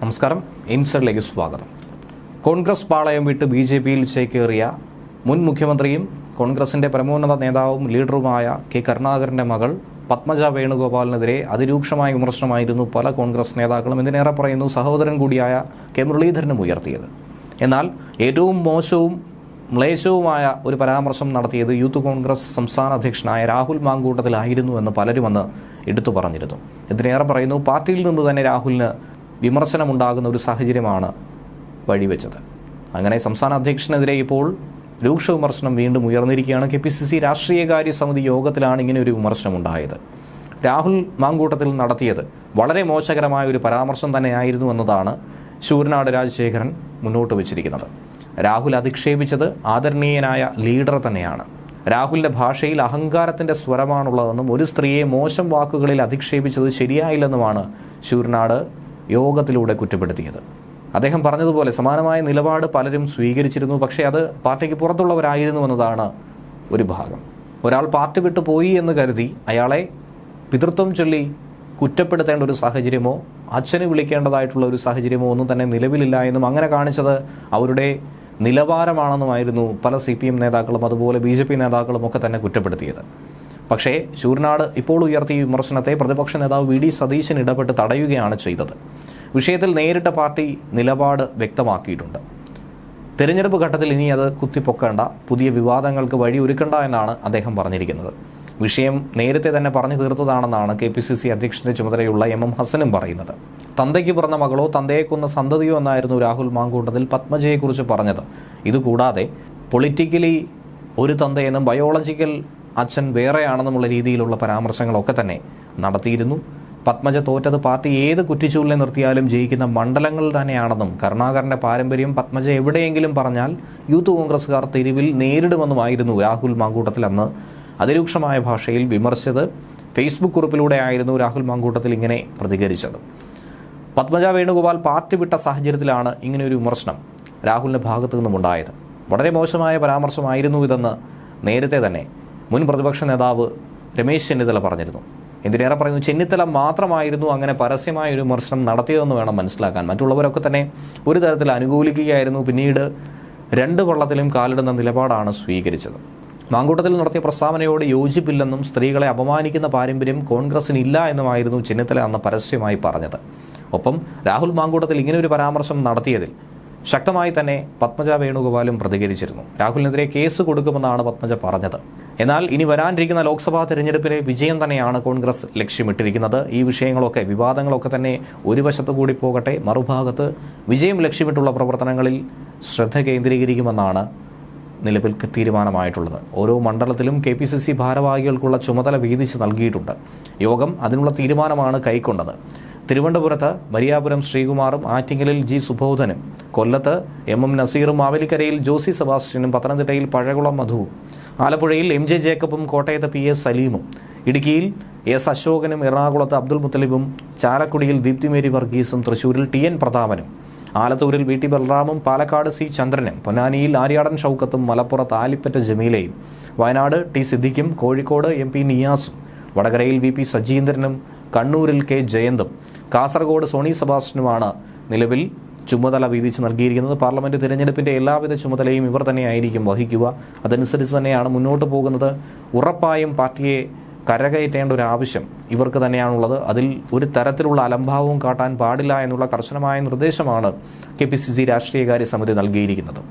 നമസ്കാരം ഇൻസറിലേക്ക് സ്വാഗതം. കോൺഗ്രസ് പാളയം വിട്ട് ബി ജെ പിയിൽ ചേക്കേറിയ മുൻ മുഖ്യമന്ത്രിയും കോൺഗ്രസിന്റെ പരമോന്നത നേതാവും ലീഡറുമായ കെ കരുണാകരന്റെ മകൾ പത്മജ വേണുഗോപാലിനെതിരെ അതിരൂക്ഷമായ വിമർശനമായിരുന്നു പല കോൺഗ്രസ് നേതാക്കളും ഇതിനേറെ പറയുന്നു സഹോദരൻ കൂടിയായ കെ മുരളീധരനും ഉയർത്തിയത്. എന്നാൽ ഏറ്റവും മോശവും മ്ലേശവുമായ ഒരു പരാമർശം നടത്തിയത് യൂത്ത് കോൺഗ്രസ് സംസ്ഥാന അധ്യക്ഷനായ രാഹുൽ മാങ്കൂട്ടത്തിലായിരുന്നു എന്ന് പലരും അന്ന് എടുത്തു പറഞ്ഞിരുന്നു. ഇതിനേറെ പറയുന്നു പാർട്ടിയിൽ നിന്ന് തന്നെ രാഹുലിന് വിമർശനമുണ്ടാകുന്ന ഒരു സാഹചര്യമാണ് വഴിവെച്ചത്. അങ്ങനെ സംസ്ഥാന അധ്യക്ഷനെതിരെ ഇപ്പോൾ രൂക്ഷ വിമർശനം വീണ്ടും ഉയർന്നിരിക്കുകയാണ്. കെ പി സി സി രാഷ്ട്രീയകാര്യ സമിതി യോഗത്തിലാണ് ഇങ്ങനെ ഒരു വിമർശനം ഉണ്ടായത് രാഹുൽ മാങ്കൂട്ടത്തിൽ നടത്തിയത് വളരെ മോശകരമായ ഒരു പരാമർശം തന്നെയായിരുന്നു എന്നതാണ് ശൂരനാട് രാജശേഖരൻ മുന്നോട്ട് വച്ചിരിക്കുന്നത്. രാഹുൽ അധിക്ഷേപിച്ചത് ആദരണീയനായ ലീഡർ തന്നെയാണ്. രാഹുലിന്റെ ഭാഷയിൽ അഹങ്കാരത്തിന്റെ സ്വരമാണുള്ളതെന്നും ഒരു സ്ത്രീയെ മോശം വാക്കുകളിൽ അധിക്ഷേപിച്ചത് ശരിയായില്ലെന്നുമാണ് ശൂരനാട് യോഗത്തിലൂടെ കുറ്റപ്പെടുത്തിയത്. അദ്ദേഹം പറഞ്ഞതുപോലെ സമാനമായ നിലപാട് പലരും സ്വീകരിച്ചിരുന്നു. പക്ഷേ അത് പാർട്ടിക്ക് പുറത്തുള്ളവരായിരുന്നു എന്നതാണ് ഒരു ഭാഗം. ഒരാൾ പാർട്ടി വിട്ടു പോയി എന്ന് കരുതി അയാളെ പിതൃത്വം ചൊല്ലി കുറ്റപ്പെടുത്തേണ്ട ഒരു സാഹചര്യമോ അച്ഛന് വിളിക്കേണ്ടതായിട്ടുള്ള ഒരു സാഹചര്യമോ ഒന്നും തന്നെ നിലവിലില്ല എന്നും അങ്ങനെ കാണിച്ചത് അവരുടെ നിലവാരമാണെന്നുമായിരുന്നു പല സി പി എം നേതാക്കളും അതുപോലെ ബി ജെ പി നേതാക്കളും ഒക്കെ തന്നെ കുറ്റപ്പെടുത്തിയത്. പക്ഷേ ശൂർനാട് ഇപ്പോൾ ഉയർത്തിയ വിമർശനത്തെ പ്രതിപക്ഷ നേതാവ് വി ഡി സതീശൻ ഇടപെട്ട് തടയുകയാണ് ചെയ്തത്. വിഷയത്തിൽ നേരിട്ട പാർട്ടി നിലപാട് വ്യക്തമാക്കിയിട്ടുണ്ട്. തെരഞ്ഞെടുപ്പ് ഘട്ടത്തിൽ ഇനി അത് കുത്തിപ്പൊക്കേണ്ട പുതിയ വിവാദങ്ങൾക്ക് വഴി ഒരുക്കണ്ട എന്നാണ് അദ്ദേഹം പറഞ്ഞിരിക്കുന്നത്. വിഷയം നേരത്തെ തന്നെ പറഞ്ഞു തീർത്തതാണെന്നാണ് കെ പി സി സി അധ്യക്ഷന്റെ ചുമതലയുള്ള എം എം ഹസനും പറയുന്നത്. തന്തയ്ക്ക് പിറന്ന മകളോ തന്തയെ കൊന്ന സന്തതിയോ എന്നായിരുന്നു രാഹുൽ മാങ്കൂട്ടത്തിൽ പത്മജയെക്കുറിച്ച് പറഞ്ഞത്. ഇതുകൂടാതെ പൊളിറ്റിക്കലി ഒരു തന്തയെന്നും ബയോളജിക്കൽ അച്ഛൻ വേറെയാണെന്നുമുള്ള രീതിയിലുള്ള പരാമർശങ്ങളൊക്കെ തന്നെ നടത്തിയിരുന്നു. പത്മജ തോറ്റത് പാർട്ടി ഏത് കുറ്റിച്ചൂലിനെ നിർത്തിയാലും ജയിക്കുന്ന മണ്ഡലങ്ങൾ തന്നെയാണെന്നും കരുണാകരന്റെ പാരമ്പര്യം പത്മജ എവിടെയെങ്കിലും പറഞ്ഞാൽ യൂത്ത് കോൺഗ്രസ്സുകാർ തെരുവിൽ നേരിടുമെന്നുമായിരുന്നു രാഹുൽ മാങ്കൂട്ടത്തിൽ അന്ന് അതിരൂക്ഷമായ ഭാഷയിൽ വിമർശിച്ചത് ഫേസ്ബുക്ക് കുറിപ്പിലൂടെ ആയിരുന്നു രാഹുൽ മാങ്കൂട്ടത്തിൽ ഇങ്ങനെ പ്രതികരിച്ചത്. പത്മജ വേണുഗോപാൽ പാർട്ടി വിട്ട സാഹചര്യത്തിലാണ് ഇങ്ങനെ ഒരു വിമർശനം രാഹുലിന്റെ ഭാഗത്തു നിന്നുമുണ്ടായത് വളരെ മോശമായ പരാമർശമായിരുന്നു ഇതെന്ന് നേരത്തെ തന്നെ മുൻ പ്രതിപക്ഷ നേതാവ് രമേശ് ചെന്നിത്തല പറഞ്ഞിരുന്നു. എന്തിനേറെ പറയുന്നു? ചെന്നിത്തല മാത്രമായിരുന്നു അങ്ങനെ പരസ്യമായ ഒരു വിമർശനം നടത്തിയതെന്ന് വേണം മനസ്സിലാക്കാൻ. മറ്റുള്ളവരൊക്കെ തന്നെ ഒരു തരത്തിൽ അനുകൂലിക്കുകയായിരുന്നു. പിന്നീട് രണ്ട് വള്ളത്തിലും കാലിടുന്ന നിലപാടാണ് സ്വീകരിച്ചത്. മാങ്കൂട്ടത്തിൽ നടത്തിയ പ്രസ്താവനയോട് യോജിപ്പില്ലെന്നും സ്ത്രീകളെ അപമാനിക്കുന്ന പാരമ്പര്യം കോൺഗ്രസിന് ഇല്ല എന്നുമായിരുന്നു ചെന്നിത്തല അന്ന് പരസ്യമായി പറഞ്ഞത്. ഒപ്പം രാഹുൽ മാങ്കൂട്ടത്തിൽ ഇങ്ങനെ ഒരു പരാമർശം നടത്തിയതിൽ ശക്തമായി തന്നെ പത്മജ വേണുഗോപാലും പ്രതികരിച്ചിരുന്നു. രാഹുലിനെതിരെ കേസ് കൊടുക്കുമെന്നാണ് പത്മജ പറഞ്ഞത്. എന്നാൽ ഇനി വരാനിരിക്കുന്ന ലോക്സഭാ തെരഞ്ഞെടുപ്പിലെ വിജയം തന്നെയാണ് കോൺഗ്രസ് ലക്ഷ്യമിട്ടിരിക്കുന്നത്. ഈ വിഷയങ്ങളൊക്കെ വിവാദങ്ങളൊക്കെ തന്നെ ഒരു വശത്തു കൂടി പോകട്ടെ മറുഭാഗത്ത് വിജയം ലക്ഷ്യമിട്ടുള്ള പ്രവർത്തനങ്ങളിൽ ശ്രദ്ധ കേന്ദ്രീകരിക്കുമെന്നാണ് നിലവിൽ തീരുമാനമായിട്ടുള്ളത്. ഓരോ മണ്ഡലത്തിലും കെ പി സി സി ഭാരവാഹികൾക്കുള്ള ചുമതല വീതിച്ച് നൽകിയിട്ടുണ്ട്. യോഗം അതിനുള്ള തീരുമാനമാണ് കൈക്കൊണ്ടത്. തിരുവനന്തപുരത്ത് മരിയാപുരം ശ്രീകുമാറും ആറ്റിങ്ങലിൽ ജി സുബോധനും കൊല്ലത്ത് എം എം നസീറും മാവേലിക്കരയിൽ ജോസി സെബാസ്റ്റ്യനും പത്തനംതിട്ടയിൽ പഴകുളം മധുവും ആലപ്പുഴയിൽ എം ജെ ജേക്കബും കോട്ടയത്ത് പി എസ് സലീമും ഇടുക്കിയിൽ എസ് അശോകനും എറണാകുളത്ത് അബ്ദുൽ മുത്തലിബും ചാലക്കുടിയിൽ ദീപ്തിമേരി വർഗീസും തൃശൂരിൽ ടി എൻ പ്രതാപനും ആലത്തൂരിൽ വി ടി ബൽറാമും പാലക്കാട് സി ചന്ദ്രനും പൊന്നാനിയിൽ ആര്യാടൻ ഷൗക്കത്തും മലപ്പുറത്ത് ആലിപ്പറ്റ ജമീലയും വയനാട് ടി സിദ്ദിഖും കോഴിക്കോട് എം പി നിയാസും വടകരയിൽ വി പി സജീന്ദ്രനും കണ്ണൂരിൽ കെ ജയന്തും കാസർഗോഡ് സോണി സെബാസ്റ്റിനുമാണ് നിലവിൽ ചുമതല വീതിച്ച് നൽകിയിരിക്കുന്നത്. പാർലമെന്റ് തിരഞ്ഞെടുപ്പിന്റെ എല്ലാവിധ ചുമതലയും ഇവർ തന്നെയായിരിക്കും വഹിക്കുക. അതനുസരിച്ച് തന്നെയാണ് മുന്നോട്ട് പോകുന്നത്. ഉറപ്പായും പാർട്ടിയെ കരകയറ്റേണ്ട ഒരു ആവശ്യം ഇവർക്ക് തന്നെയാണുള്ളത്. അതിൽ ഒരു തരത്തിലുള്ള അലംഭാവവും കാട്ടാൻ പാടില്ല എന്നുള്ള കർശനമായ നിർദ്ദേശമാണ് കെ പി സി സി രാഷ്ട്രീയകാര്യ സമിതി നൽകിയിരിക്കുന്നത്.